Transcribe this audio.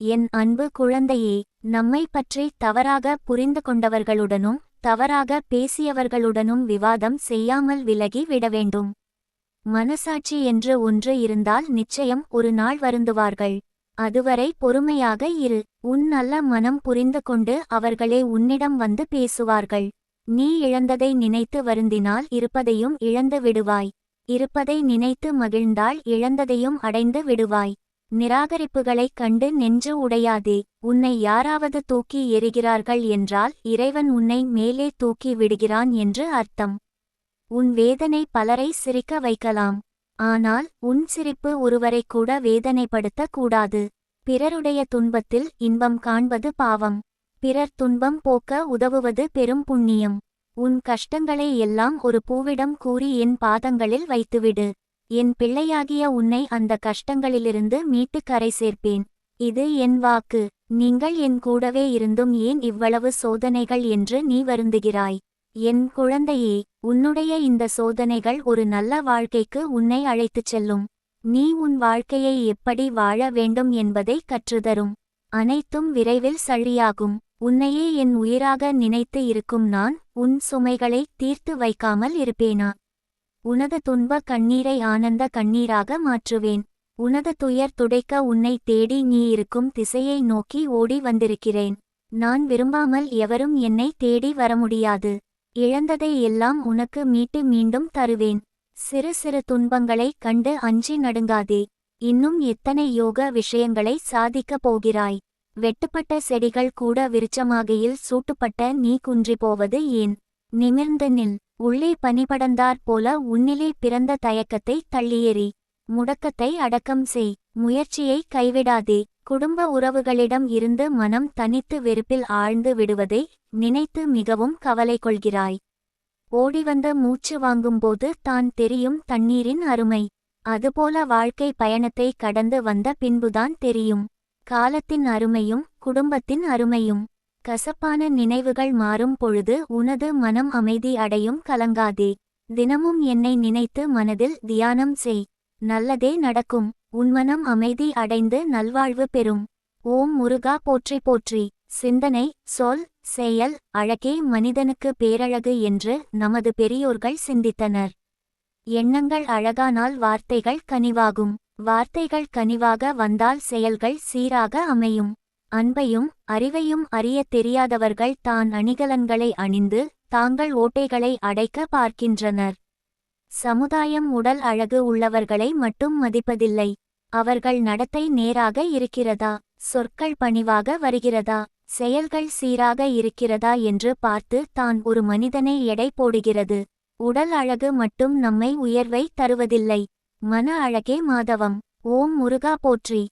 என் அன்பு குழந்தையே நம்மை பற்றி தவறாக புரிந்து கொண்டவர்களுடனும் தவறாக பேசியவர்களுடனும் விவாதம் செய்யாமல் விலகி விட வேண்டும். மனசாட்சி என்று ஒன்று இருந்தால் நிச்சயம் ஒரு நாள் வருந்துவார்கள். அதுவரை பொறுமையாக இரு. உன் நல்ல மனம் புரிந்து கொண்டு அவர்களே உன்னிடம் வந்து பேசுவார்கள். நீ இழந்ததை நினைத்து வருந்தினால் இருப்பதையும் இழந்து விடுவாய். இருப்பதை நினைத்து மகிழ்ந்தால் இழந்ததையும் அடைந்து விடுவாய். நிராகரிப்புகளைக் கண்டு நெஞ்சு உடையாதே உன்னை யாராவது தூக்கி எறிகிறார்கள் என்றால் இறைவன் உன்னை மேலே தூக்கி விடுகிறான் என்று அர்த்தம். உன் வேதனை பலரை சிரிக்க வைக்கலாம். ஆனால் உன் சிரிப்பு ஒருவரை கூட வேதனைப்படுத்தக் கூடாது. பிறருடைய துன்பத்தில் இன்பம் காண்பது பாவம். பிறர் துன்பம் போக்க உதவுவது பெரும் புண்ணியம். உன் கஷ்டங்களை எல்லாம் ஒரு பூவிடம் கூறி என் பாதங்களில் வைத்துவிடு. என் பிள்ளையாகிய உன்னை அந்த கஷ்டங்களிலிருந்து மீட்டு கரை சேர்ப்பேன். இது என் வாக்கு. நீங்கள் என் கூடவே இருந்தும் ஏன் இவ்வளவு சோதனைகள் என்று நீ வருந்துகிறாய்? என் குழந்தையே உன்னுடைய இந்த சோதனைகள் ஒரு நல்ல வாழ்க்கைக்கு உன்னை அழைத்துச் செல்லும். நீ உன் வாழ்க்கையை எப்படி வாழ வேண்டும் என்பதை கற்றுதரும். அனைத்தும் விரைவில் சழியாகும் உன்னையே என் உயிராக நினைத்து இருக்கும் நான் உன் சுமைகளை தீர்த்து வைக்காமல் இருப்பேனா? உனது துன்ப கண்ணீரை ஆனந்த கண்ணீராக மாற்றுவேன். உனது துயர் துடைக்க உன்னை தேடி நீ இருக்கும் திசையை நோக்கி ஓடி வந்திருக்கிறேன். நான் விரும்பாமல் எவரும் என்னை தேடி வர முடியாது இழந்ததை எல்லாம் உனக்கு மீட்டு மீண்டும் தருவேன். சிறு சிறு துன்பங்களைக் கண்டு அஞ்சி நடுங்காதே. இன்னும் எத்தனை யோக விஷயங்களை சாதிக்கப் போகிறாய்? வெட்டுப்பட்ட செடிகள் கூட விருச்சமாகையில் சூட்டுப்பட்ட நீ குன்றி போவது ஏன்? நிமிர்ந்து நில். உள்ளே பனிபடந்தாற் போல உன்னிலே பிறந்த தயக்கத்தை தள்ளியெறி முடக்கத்தை அடக்கம் செய் முயற்சியை கைவிடாதே. குடும்ப உறவுகளிடம் இருந்து மனம் தனித்து வெறுப்பில் ஆழ்ந்து விடுவதை நினைத்து மிகவும் கவலை கொள்கிறாய் ஓடிவந்த மூச்சு வாங்கும்போது தான் தெரியும் தண்ணீரின் அருமை. அதுபோல வாழ்க்கை பயணத்தை கடந்து வந்த பின்புதான் தெரியும். காலத்தின் அருமையும் குடும்பத்தின் அருமையும். கசப்பான நினைவுகள் மாறும் பொழுது உனது மனம் அமைதி அடையும் கலங்காதே. தினமும் என்னை நினைத்து மனதில் தியானம் செய். நல்லதே நடக்கும். உன் மனம் அமைதி அடைந்து நல்வாழ்வு பெறும். ஓம் முருகா போற்றி போற்றி. சிந்தனை சொல் செயல் அழகே மனிதனுக்கு பேரழகு என்று நமது பெரியோர்கள் சிந்தித்தனர். எண்ணங்கள் அழகானால் வார்த்தைகள் கனிவாகும். வார்த்தைகள் கனிவாக வந்தால் செயல்கள் சீராக அமையும். அன்பையும் அறிவையும் அறியத் தெரியாதவர்கள் தான் அணிகலன்களை அணிந்து தாங்கள் ஓட்டைகளை அடைக்க பார்க்கின்றனர். சமுதாயம் உடல் அழகு உள்ளவர்களை மட்டும் மதிப்பதில்லை. அவர்கள் நடத்தை நேராக இருக்கிறதா? சொற்கள் பணிவாக வருகிறதா? செயல்கள் சீராக இருக்கிறதா என்று பார்த்து தான் ஒரு மனிதனை எடை போடுகிறது. உடல் அழகு மட்டும் நம்மை உயர்வை தருவதில்லை. மன அழகே மாதவம். ஓம் முருகா போற்றி.